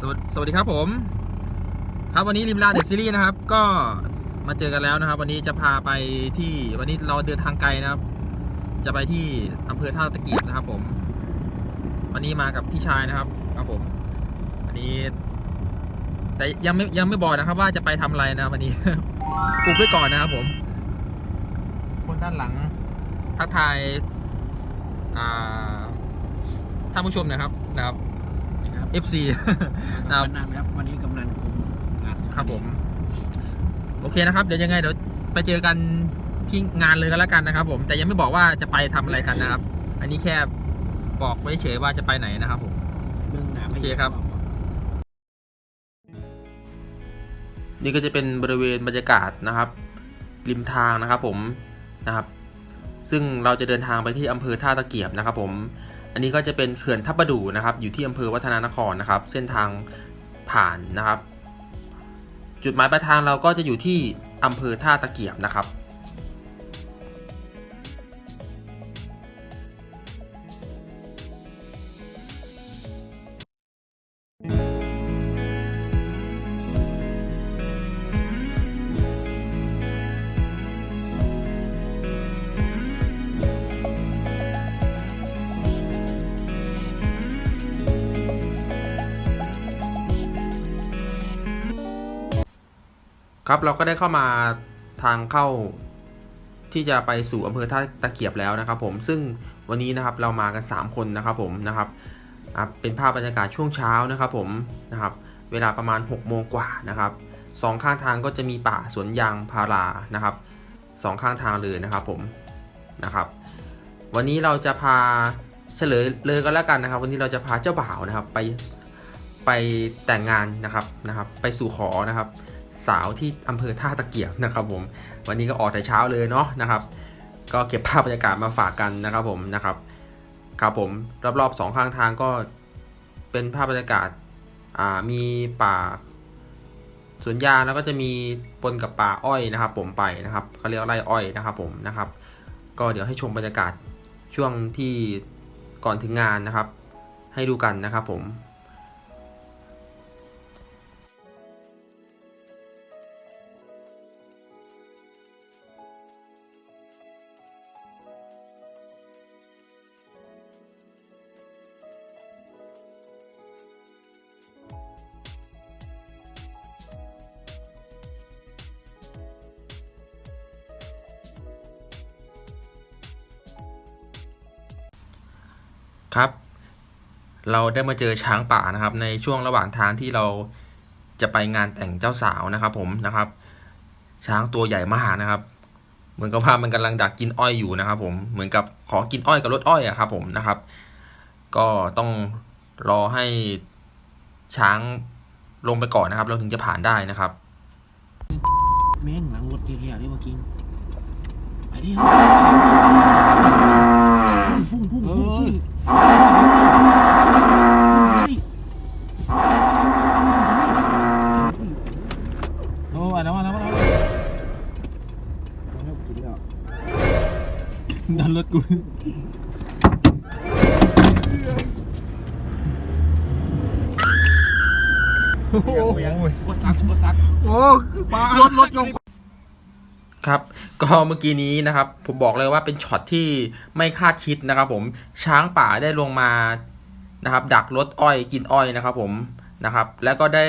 สวัสวัสดีครับผม ครับวันนี้ริมลาเดอะซีรีส์นะครับ ก็มาเจอกันแล้วนะครับ วันนี้จะพาไปที่วันนี้เราเดินทางไกลนะครับ จะไปที่อำเภอท่าตะเกียบนะครับ ผม วันนี้มากับพี่ชายนะครับ ครับผมวันนี้ แต่ยังไม่ยังไม่บอกนะครับ ว่าจะไปทำอะไรนะวันนี้อุบไว้ก่อนนะครับ ผม คนด้านหลังทักทายท่านผู้ชมนะครับนะครับ นะครับ FC กำนันครับ วันนี้กำนันคุมงานครับผม โอเคนะครับ เดี๋ยวยังไงเดี๋ยวไปเจอกันที่งานเลยก็แล้วกันนะครับ ผม แต่ยังไม่บอกว่าจะไปทำอะไรกันนะครับ อันนี้แค่บอกไว้เฉยว่าจะไปไหนนะครับผม เรื่องน้ำให้โอเคครับ นี่ก็จะเป็นบริเวณบรรยากาศนะครับ ริมทางนะครับผมนะครับ ซึ่งเราจะเดินทางไปที่อำเภอท่าตะเกียบนะครับ ผม อันนี้ก็จะเป็นเขื่อนทับประดูนะครับ อยู่ที่อำเภอวัฒนานครนะครับ เส้นทางผ่านนะครับ จุดหมายปลายทางเราก็จะอยู่ที่อำเภอท่าตะเกียบนะครับ ครับเราก็ได้เข้ามาทางเข้าที่จะไปสู่อำเภอท่าตะเกียบแล้วนะครับ ผมซึ่งวันนี้นะครับเรามากัน 3 คนนะครับผมนะครับเป็นภาพบรรยากาศช่วงเช้านะครับผมนะครับเวลาประมาณ 6 โมงกว่านะครับสองข้างทางก็จะมีป่าสวนยางพารานะครับสองข้างทางเลยนะครับผมนะครับ วันนี้เราจะพาเฉลยเลยก็แล้วกันนะครับ วันนี้เราจะพาเจ้าบ่าวนะครับไปไปแต่งงานนะครับนะครับ ไปสู่ขอนะครับ สาวที่อำเภอท่าตะเกียบนะครับผม วันนี้ก็ออกแต่เช้าเลยเนาะนะครับ ก็เก็บภาพบรรยากาศมาฝากกันนะครับผมนะครับครับผมรอบๆสองข้างทางก็เป็นภาพบรรยากาศามีป่าสวนยางแล้วก็จะมีปนกับป่าอ้อยนะครับ ผมไปนะครับเขาเรียกไร่อ้อยนะครับ ผมนะครับ ก็เดี๋ยวให้ชมบรรยากาศช่วงที่ก่อนถึงงานนะครับ ให้ดูกันนะครับผม ครับ เราได้มาเจอช้างป่านะครับ ในช่วงระหว่างทางที่เราจะไปงานแต่งเจ้าสาวนะครับ ผมนะครับ ช้างตัวใหญ่มากนะครับ เหมือนกับว่ามันกำลังดักกินอ้อยอยู่นะครับ ผมเหมือนกับขอกินอ้อยกับรถอ้อยอะครับ ผมนะครับ ก็ต้องรอให้ช้างลงไปก่อนนะครับ เราถึงจะผ่านได้นะครับ แม่งหลังรถเกียร์ได้มากินไปดิ โอ้ยกดซักกดซักโอ้รถรถยงครับก็เมื่อกี้นี้นะครับ ผมบอกเลยว่าเป็นช็อตที่ไม่คาดคิดนะครับ ผมช้างป่าได้ลงมานะครับ ดักรถอ้อยกินอ้อยนะครับ ผมนะครับ แล้วก็ได้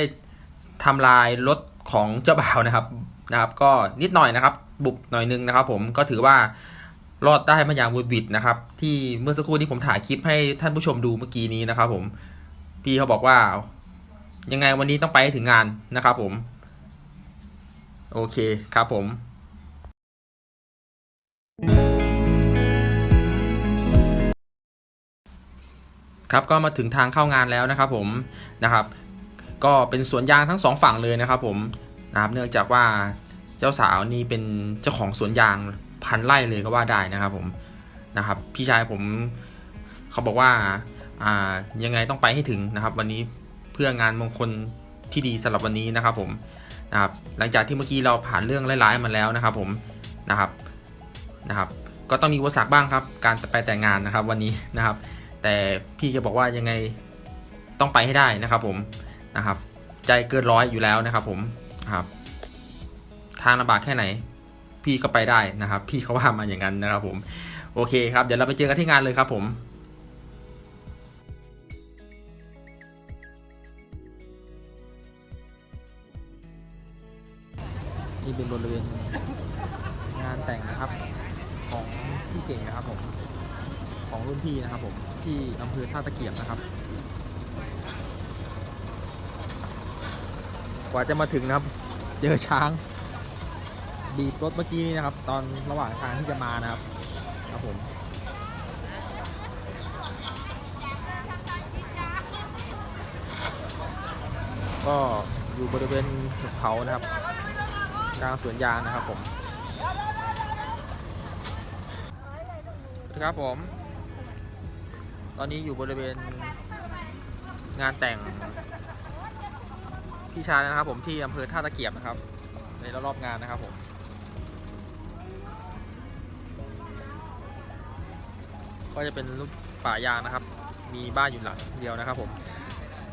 ทำลายรถของเจ้าบ่าวนะครับนะครับ ก็นิดหน่อยนะครับ บุกหน่อยนึงนะครับ ผมก็ถือว่า รอดได้มาอย่างบุดบิดนะครับ ที่เมื่อสักครู่นี้ผมถ่ายคลิปให้ท่านผู้ชมดูเมื่อกี้นี้นะครับ ผมพี่เขาบอกว่า ยังไงวันนี้ต้องไปถึงงานนะครับ ผม โอเคครับผมครับก็มาถึงทางเข้างานแล้วนะครับผมนะครับ ก็เป็นสวนยางทั้งสองฝั่งเลยนะครับ ผมนะครับเนื่องจากว่าเจ้าสาวนี่เป็นเจ้าของสวนยาง พันไร่เลยก็ว่าได้นะครับผมนะครับ พี่ชายผมเขาบอกว่าอ่ายังไงต้องไปให้ถึงนะครับ วันนี้เพื่องานมงคลที่ดีสำหรับวันนี้นะครับผมนะครับหลังจากที่เมื่อกี้เราผ่านเรื่องร้ายๆมาแล้วนะครับ ผมนะครับนะครับ ก็ต้องมีอุปสรรคบ้างครับ การไปแต่งงานนะครับ วันนี้นะครับ แต่พี่จะบอกว่ายังไงต้องไปให้ได้นะครับ ผมนะครับ ใจเกินร้อยอยู่แล้วนะครับ ผมนะครับทางลำบากแค่ไหน พี่ก็ไปได้นะครับ พี่เขาว่ามาอย่างนั้นนะครับผม โอเคครับ เดี๋ยวเราไปเจอกันที่งานเลยครับผมนี่เป็นบริเวณงานแต่งนะครับ ของพี่เก่งนะครับผม ของรุ่นพี่นะครับ ผมที่อำเภอท่าตะเกียบนะครับ กว่าจะมาถึงนะครับ เจอช้าง บีบรถเมื่อกี้นี้นะครับ ตอนระหว่างทางที่จะมานะครับครับผมก็อยู่บริเวณหุบเขานะครับกลางสวนยางนะครับผมสวัสดีครับผม ตอนนี้อยู่บริเวณงานแต่งพี่ชายนะครับผมที่อำเภอท่าตะเกียบนะครับ ในรอบงานนะครับผม ก็จะเป็นรูปป่ายางนะครับ มีบ้านอยู่หลังเดียวนะครับ ผม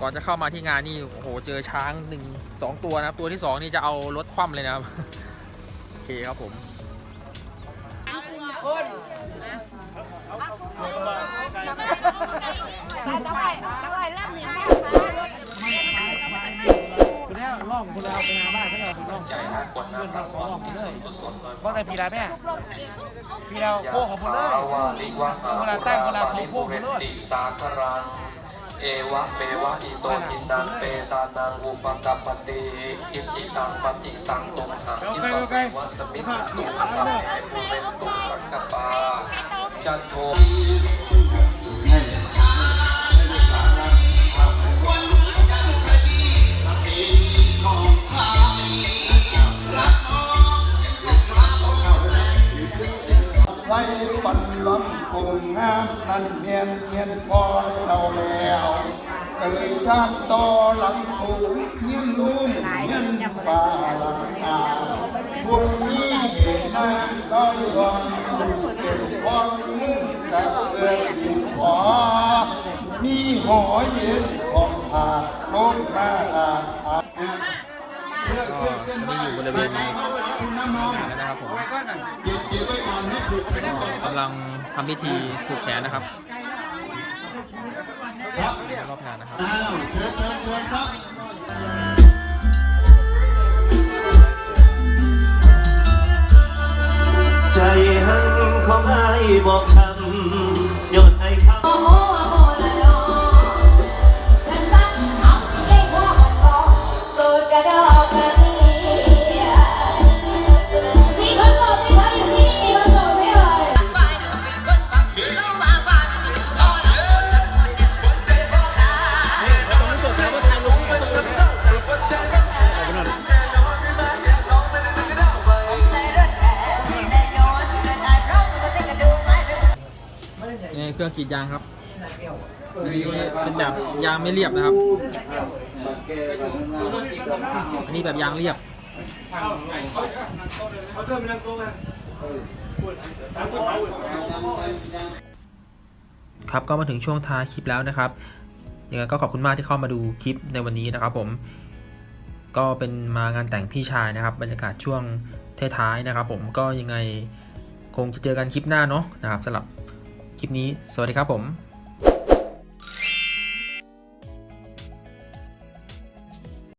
ก่อนจะเข้ามาที่งานนี่โอ้โหเจอช้างหนึ่งสองตัวนะครับ ตัวที่สองนี่จะเอารถคว่ำเลยนะครับโอเคครับผมคุณแล้วล่องคุณแล้วไปหาบ้านเขาเลยคุณล่องใจนะกดน้ำพรับความที่สุดกุศลโดยว่าไงพี่แล้วแม่พี่แล้วโค้ของผมเลยเวลาตั้งเวลาเขาโค้งเรผมเลยติสาครังเอวะเปวะอิโตทินังเปตานังอุปกัปติอิจิตังปฏิตังตุมหังอิปะวะสมิจตุสัพเพปุเรตุสังกปาจันโท ไล่ปันลำกุ่งงามนั่นเมียนเมียนพอเท่าแล้วเกิดทางต่อหลังสูงเงี้ยลุ่มเงี้ยป่าหลังอาพวกนี้เห็นหน้าด้อยรอนเก็บพองกับเอื้อดินขอ มีหอเย็นของผาลงมาอาอาเพื่อเพื่อเส้นนี่อยู่บริเวณคุณน้ำมองงานแล้นะครับผมำลังทำพิธีผูกแขนนะครับครับรอบงานนะครับอ้าวเชิญเชิญเชิญครับใจหันของไอ้ายบอกช้ำ กรีดยางครับเป็นแบบยางไม่เรียบนะครับ อันนี้แบบยางเรียบครับก็มาถึงช่วงท้ายคลิปแล้วนะครับยังไงก็ขอบคุณมากที่เข้ามาดูคลิปในวันนี้นะครับ ผม ก็เป็นมางานแต่งพี่ชายนะครับ บรรยากาศช่วงท้ายๆนะครับ ผมก็ยังไงคงจะเจอกันคลิปหน้าเนาะนะครับสำหรับ คลิปนี้ สวัสดีครับผม